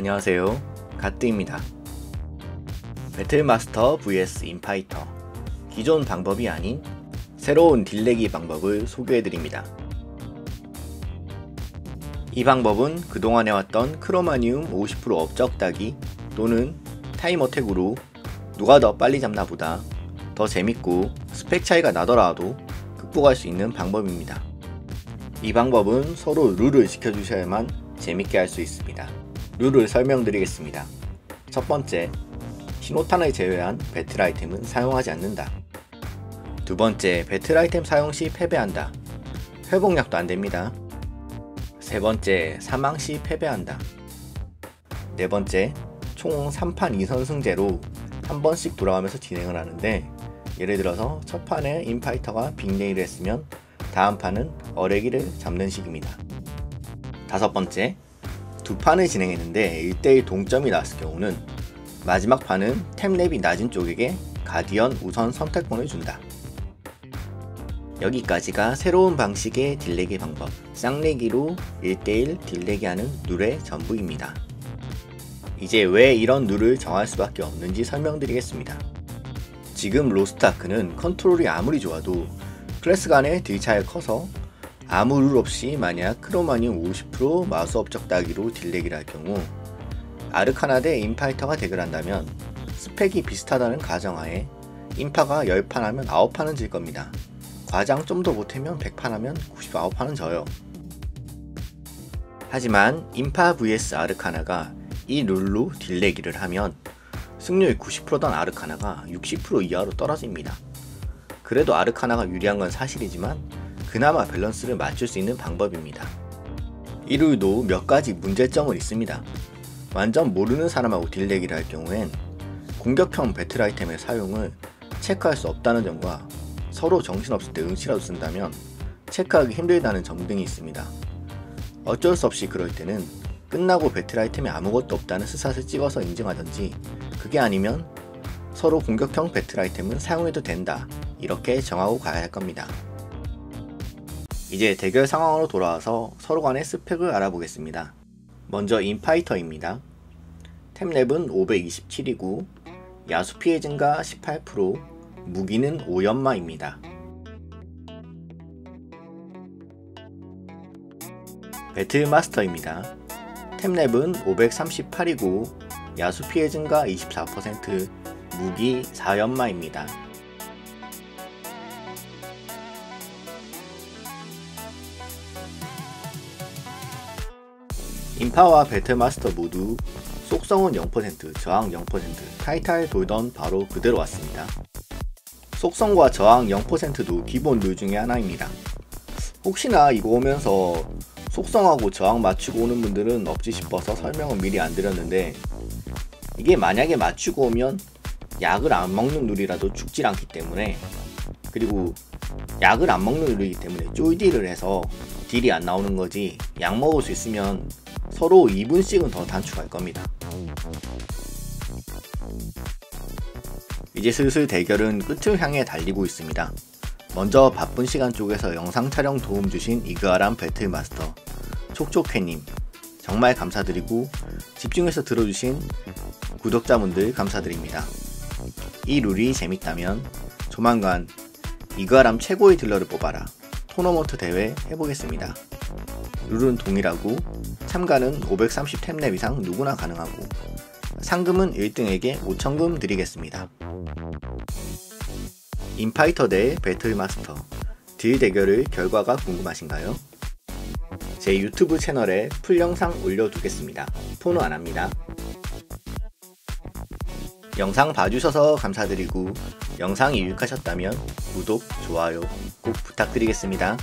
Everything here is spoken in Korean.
안녕하세요 가뜨입니다 배틀마스터 vs 인파이터 기존 방법이 아닌 새로운 딜레기 방법을 소개해드립니다 이 방법은 그동안 해왔던 크로마니움 50% 업적 따기 또는 타임 어택으로 누가 더 빨리 잡나 보다 더 재밌고 스펙 차이가 나더라도 극복할 수 있는 방법입니다. 이 방법은 서로 룰을 지켜주셔야만 재밌게 할 수 있습니다. 룰을 설명드리겠습니다. 첫 번째, 신호탄을 제외한 배틀 아이템은 사용하지 않는다. 두 번째, 배틀 아이템 사용 시 패배한다. 회복약도 안됩니다. 세 번째, 사망 시 패배한다. 네 번째, 총 3판 2선승제로 한 번씩 돌아가면서 진행을 하는데 예를 들어서 첫 판에 인파이터가 빅네일을 했으면 다음 판은 어레기를 잡는 식입니다. 다섯 번째, 두 판을 진행했는데 1대1 동점이 나왔을 경우는 마지막 판은 템랩이 낮은 쪽에게 가디언 우선 선택권을 준다. 여기까지가 새로운 방식의 딜레기 방법 쌍내기로 1대1 딜레기 하는 룰의 전부입니다. 이제 왜 이런 룰을 정할 수밖에 없는지 설명드리겠습니다. 지금 로스트아크는 컨트롤이 아무리 좋아도 클래스 간의 딜 차이가 커서 아무 룰 없이 만약 크로마늄 50% 마우스 업적 따기로 딜레기를 할 경우 아르카나 대 인파이터가 대결한다면 스펙이 비슷하다는 가정하에 인파가 10판 하면 9판은 질 겁니다. 과장 좀 더 못하면 100판 하면 99판은 져요. 하지만 인파 vs 아르카나가 이 룰로 딜레기를 하면 승률 90%던 아르카나가 60% 이하로 떨어집니다. 그래도 아르카나가 유리한 건 사실이지만 그나마 밸런스를 맞출 수 있는 방법입니다. 이 룰도 몇 가지 문제점은 있습니다. 완전 모르는 사람하고 딜레기를 할 경우엔 공격형 배틀 아이템의 사용을 체크할 수 없다는 점과 서로 정신없을 때 응시라도 쓴다면 체크하기 힘들다는 점 등이 있습니다. 어쩔 수 없이 그럴 때는 끝나고 배틀 아이템에 아무것도 없다는 스샷을 찍어서 인증하던지 그게 아니면 서로 공격형 배틀 아이템은 사용해도 된다 이렇게 정하고 가야 할 겁니다. 이제 대결 상황으로 돌아와서 서로 간의 스펙을 알아보겠습니다. 먼저 인파이터입니다. 템랩은 527이고 야수 피해 증가 18% 무기는 5연마입니다. 배틀마스터입니다. 템랩은 538이고 야수 피해 증가 24% 무기 4연마입니다. 인파와 배틀마스터 모두 속성은 0%, 저항 0%, 타이탈 돌던 바로 그대로 왔습니다. 속성과 저항 0%도 기본 룰 중에 하나입니다. 혹시나 이거 오면서 속성하고 저항 맞추고 오는 분들은 없지 싶어서 설명은 미리 안 드렸는데 이게 만약에 맞추고 오면 약을 안 먹는 룰이라도 죽질 않기 때문에 그리고 약을 안 먹는 룰이기 때문에 쫄딜을 해서 딜이 안 나오는 거지 약 먹을 수 있으면 서로 2분씩은 더 단축할 겁니다. 이제 슬슬 대결은 끝을 향해 달리고 있습니다. 먼저 바쁜 시간 쪽에서 영상 촬영 도움 주신 이그아람 배틀마스터 촉촉해님 정말 감사드리고 집중해서 들어주신 구독자분들 감사드립니다. 이 룰이 재밌다면 조만간 이그아람 최고의 딜러를 뽑아라 토너먼트 대회 해보겠습니다. 룰은 동일하고 참가는 530 템랩 이상 누구나 가능하고 상금은 1등에게 5천금 드리겠습니다. 인파이터 대 배틀마스터 딜 대결의 결과가 궁금하신가요? 제 유튜브 채널에 풀 영상 올려두겠습니다. 토너 안합니다. 영상 봐주셔서 감사드리고 영상이 유익하셨다면 구독, 좋아요 꼭 부탁드리겠습니다.